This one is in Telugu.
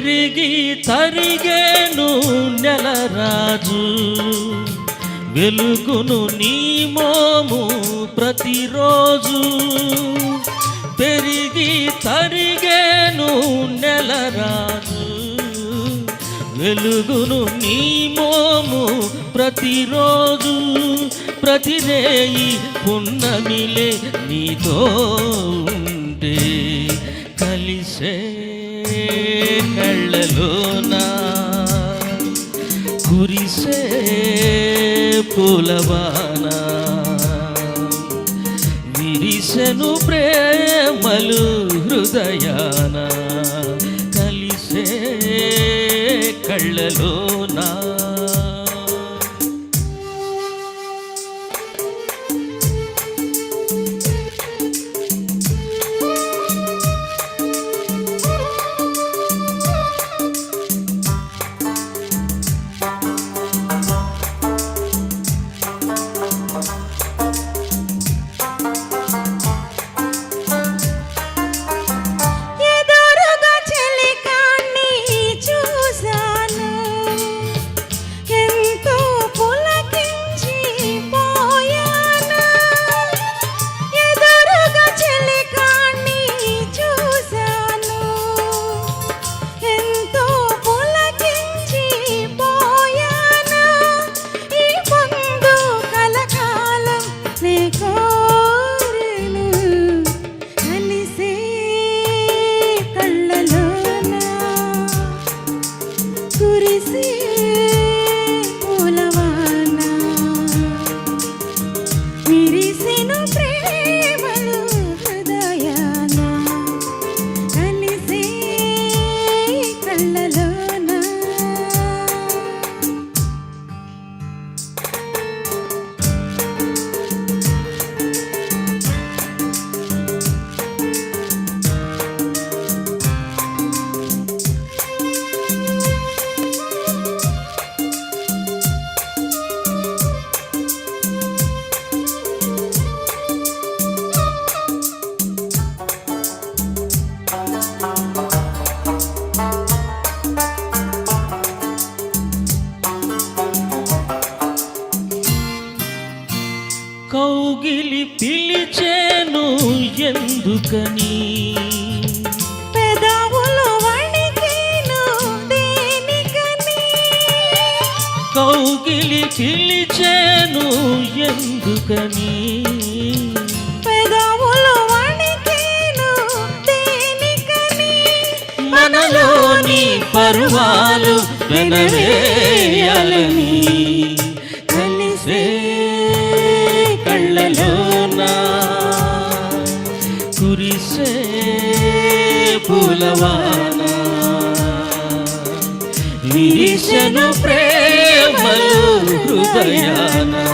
తిరిగి తరిగేను నెలరాజు వెలుగును నీ మోము ప్రతిరోజు. పెరిగి తరిగేను నెలరాజు వెలుగును నీ మోము ప్రతిరోజు. ప్రతిరేయి పున్నమిలే నీతో ఉంటే కలిసే కురిసే పూలవాన విరిసెను ప్రేమలు హృదయాన. కలిసే కళ్ళలోనా? కౌగిలి పిలిచేను ఎందుకని? కౌగిలి పిలిచేను ఎందుకని? మనలోని పరువాలు వెనవేయాలని. పూలవాన విరిసెను ప్రేమలు హృదయానా.